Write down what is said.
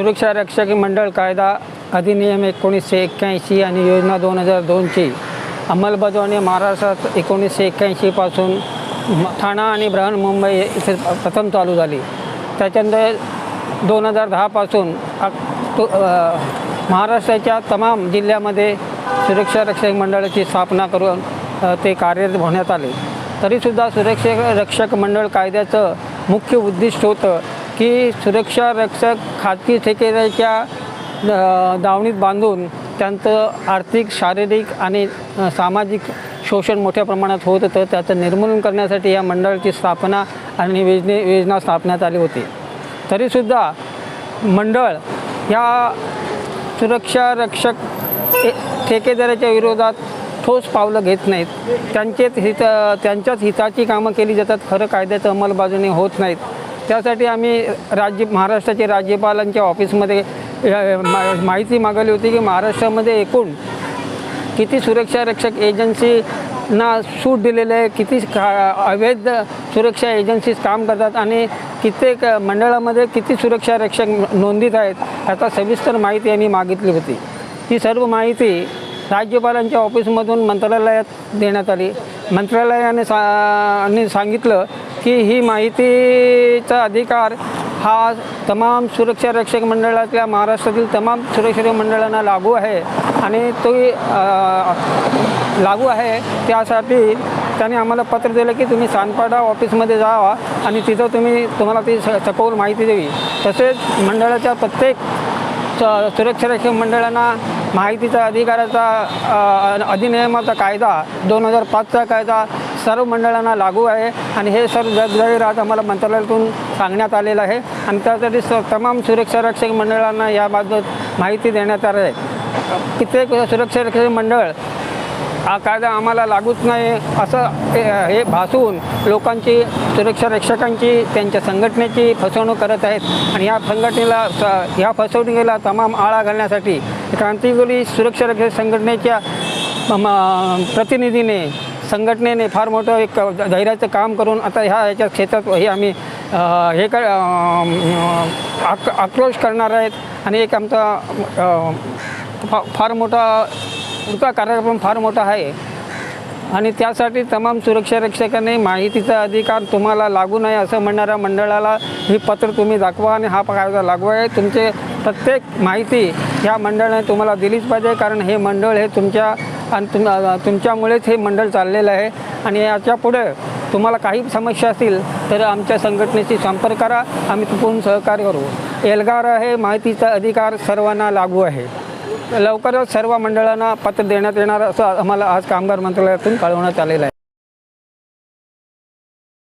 सुरक्षा रक्षक मंडळ कायदा अधिनियम एकोणीसशे एक्क्याऐंशी आणि योजना दोन हजार दोनची अंमलबजावणी महाराष्ट्रात एकोणीसशे एक्क्याऐंशीपासून ठाणा आणि बृहन्मुंबई इथे प्रथम चालू झाली. त्याच्यानंतर दोन हजार दहापासून तो महाराष्ट्राच्या तमाम जिल्ह्यामध्ये सुरक्षा रक्षक मंडळाची स्थापना करून ते कार्यरत होण्यात आले. तरीसुद्धा सुरक्षा रक्षक मंडळ कायद्याचं मुख्य उद्दिष्ट होतं की सुरक्षा रक्षक खाजगी ठेकेदाराच्या दावणीत बांधून त्यांचं आर्थिक शारीरिक आणि सामाजिक शोषण मोठ्या प्रमाणात होत होतं. त्याचं निर्मूलन करण्यासाठी या मंडळाची स्थापना आणि योजने योजना स्थापण्यात आली होती. तरीसुद्धा मंडळ या सुरक्षा रक्षक ठेकेदाराच्या विरोधात ठोस पावलं घेत नाहीत. त्यांचेच हित त्यांच्याच हिताची कामं केली जातात. खरं कायद्याचं अंमलबजावणी होत नाहीत. त्यासाठी आम्ही राज्य महाराष्ट्राचे राज्यपालांच्या ऑफिसमध्ये मा- माहिती मागवली होती की महाराष्ट्रामध्ये एकूण किती सुरक्षा रक्षक एजन्सीना सूट दिलेले आहे किती अवैध सुरक्षा एजन्सीज काम करतात आणि कित्येक मंडळामध्ये किती सुरक्षा रक्षक नोंदीत आहेत याचा सविस्तर माहिती आम्ही मागितली होती. ती सर्व माहिती राज्यपालांच्या ऑफिसमधून मंत्रालयात देण्यात आली. मंत्रालयाने सा सांगितलं की ही माहितीचा अधिकार हा तमाम सुरक्षा रक्षक मंडळातल्या महाराष्ट्रातील तमाम सुरक्षा मंडळांना लागू आहे आणि तो लागू आहे त्यासाठी त्याने आम्हाला पत्र दिलं की तुम्ही सानपाडा ऑफिसमध्ये जावा आणि तिथं तुम्ही तुम्हाला ती स- सखोल माहिती द्यावी. तसेच मंडळाच्या प्रत्येक स- सुरक्षा रक्षक मंडळांना माहितीचा अधिकाराचा अधिनियमाचा कायदा दोन हजार पाचचा कायदा सर्व मंडळांना लागू आहे आणि हे सर्व जगजाहीर आम्हाला मंत्रालयातून सांगण्यात आलेलं आहे. आणि त्यासाठी स तमाम सुरक्षा रक्षक मंडळांना याबाबत माहिती देण्यात आली आहे. कित्येक सुरक्षा रक्षक मंडळ हा कायदा आम्हाला लागूच नाही असं हे हे भासून लोकांची सुरक्षा रक्षकांची त्यांच्या संघटनेची फसवणूक करत आहेत. आणि या संघटनेला स ह्या फसवणुकीला तमाम आळा घालण्यासाठी क्रांतिकुली सुरक्षा रक्षक संघटनेच्या म- प्रतिनिधीने संघटनेने फार मोठं एक धैर्याचं काम करून आता ह्या ह्याच्या क्षेत्रात हे आम्ही हे कर आक आक्रोश करणार आहेत. आणि एक आमचा फा फार मोठा पुढचा कार्यक्रम फार मोठा आहे. आणि त्यासाठी तमाम सुरक्षा रक्षकांनी माहितीचा अधिकार तुम्हाला लागू नये असं म्हणणाऱ्या मंडळाला हे पत्र तुम्ही दाखवा आणि हा कायदा लागू आहे. तुमचे प्रत्येक माहिती ह्या मंडळाने तुम्हाला दिलीच पाहिजे कारण हे मंडळ हे तुमच्या आणि तुम तुमच्यामुळेच हे मंडळ चाललेलं आहे. आणि याच्यापुढे तुम्हाला काही समस्या असतील तर आमच्या संघटनेशी संपर्क करा. आम्ही पूर्ण सहकार्य करू. एल्गार आहे माहितीचा अधिकार सर्वांना लागू आहे. लवकरच सर्व मंडळांना पत्र देण्यात येणार असं आम्हाला आज कामगार मंत्रालयातून कळवण्यात आलेलं आहे.